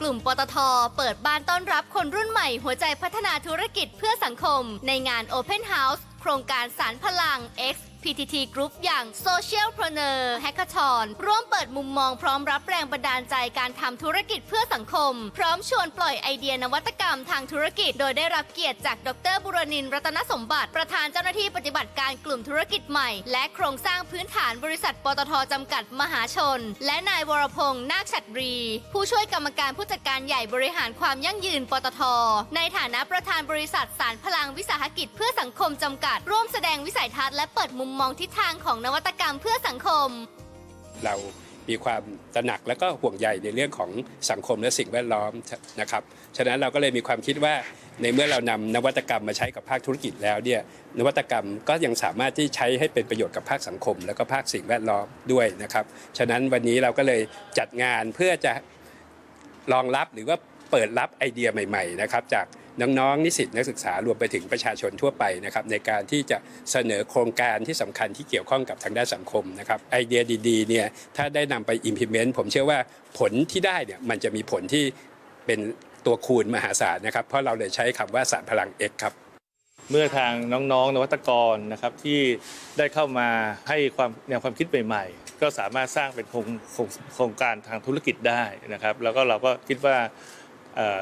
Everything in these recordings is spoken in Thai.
กลุ่มปตท เปิดบ้านต้อนรับคนรุ่นใหม่หัวใจพัฒนาธุรกิจเพื่อสังคม ในงาน Open House โครงการสารพลัง X PTT Group อย่าง Social p r e n e u r Hackathon ร่วมเปิดมุมมองพร้อมรับแรงบันดาลใจการทำธุรกิจเพื่อสังคม พร้อมชวนปล่อยไอเดียนวัตกรรมทางธุรกิจ โดยได้รับเกียรติจากดรบุรนินทร์รัตนสมบัติ ประธานเจ้าหน้าที่ปฏิบัติการกลุ่มธุรกิจใหม่ และโครงสร้างพื้นฐานบริษัทปตทจำกัดมหาชน และนายวรพงษ์นาคฉัตรี ผู้ช่วยกรรมการผู้จัดการใหญ่บริหารความยั่งยืนปตท ในฐานะประธานบริษัทสารพลังวิสาหกิจเพื่อสังคมจำกัด ร่วมแสดงวิสัยทัศน์และเปิดมุมมองทิศทางของนวัตกรรมเพื่อสังคม เรามีความตระหนักและก็ห่วงใยในเรื่องของสังคมและสิ่งแวดล้อมนะครับ ฉะนั้นเราก็เลยมีความคิดว่าในเมื่อเรานำนวัตกรรมมาใช้กับภาคธุรกิจแล้วเนี่ยนวัตกรรมก็ยังสามารถที่ใช้ให้เป็นประโยชน์กับภาคสังคม แล้วก็ภาคสิ่งแวดล้อมด้วยนะครับ ฉะนั้นวันนี้เราก็เลยจัดงานเพื่อจะรองรับหรือว่าเปิดรับไอเดียใหม่ ๆ นะครับ จาก น้องๆนิสิตนักศึกษารวมไปถึงประชาชนทั่วไปนะครับในการที่จะเสนอโครงการที่สำคัญที่เกี่ยวข้องกับทางด้านสังคมนะครับไอเดียดีๆเนี่ยถ้าได้นำไป implement ผมเชื่อว่าผลที่ได้เนี่ยมันจะมีผลที่เป็นตัวคูณมหาศาลนะครับ เพราะเราเลยใช้คำว่าสารพลัง X ครับเมื่อทางน้องๆ นวัตกรนะครับที่ได้เข้ามาให้ความแนวความคิดใหม่ๆ ก็สามารถสร้างเป็นโครงโครงโครงการทางธุรกิจได้นะครับ แล้วก็เราก็คิดว่า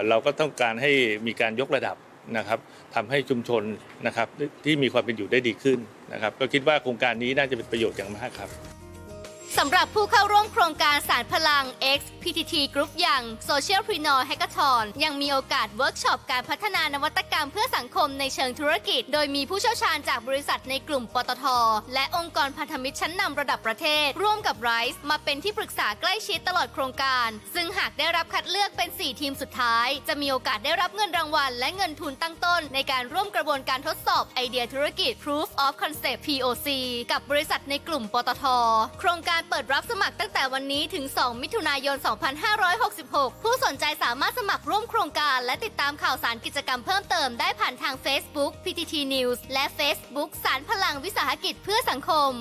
เราก็ต้องการให้มีการยกระดับนะครับทำให้ชุมชนนะครับที่มีความเป็นอยู่ได้ดีขึ้นนะครับ ก็คิดว่าโครงการนี้น่าจะเป็นประโยชน์อย่างมากครับ สำหรับผู้เข้าร่วมโครงการสารพลัง X PTT Group อย่าง Social p r e n e u r Hackathon ยังมีโอกาสเวิร์กช็อปการพัฒนานวัตกรรมเพื่อสังคมในเชิงธุรกิจ โดยมีผู้เชี่ยวชาญจากบริษัทในกลุ่มปตท และองค์กรพันธมิตรชั้นนำระดับประเทศ ร่วมกับ RISE มาเป็นที่ปรึกษาใกล้ชิดตลอดโครงการ ซึ่งหากได้รับคัดเลือกเป็น 4 ทีมสุดท้าย จะมีโอกาสได้รับเงินรางวัล และเงินทุนตั้งต้น ในการร่วมกระบวนการทดสอบไอเดียธุรกิจ Proof of Concept POC กับบริษัทในกลุ่มปตท โครงการการเปิดรับสมัครตั้งแต่วันนี้ถึง 2 มิถุนายน 2566 ผู้สนใจสามารถสมัครร่วมโครงการ และติดตามข่าวสารกิจกรรมเพิ่มเติมได้ผ่านทาง Facebook PTT News และ Facebook สารพลังวิสาหกิจเพื่อสังคม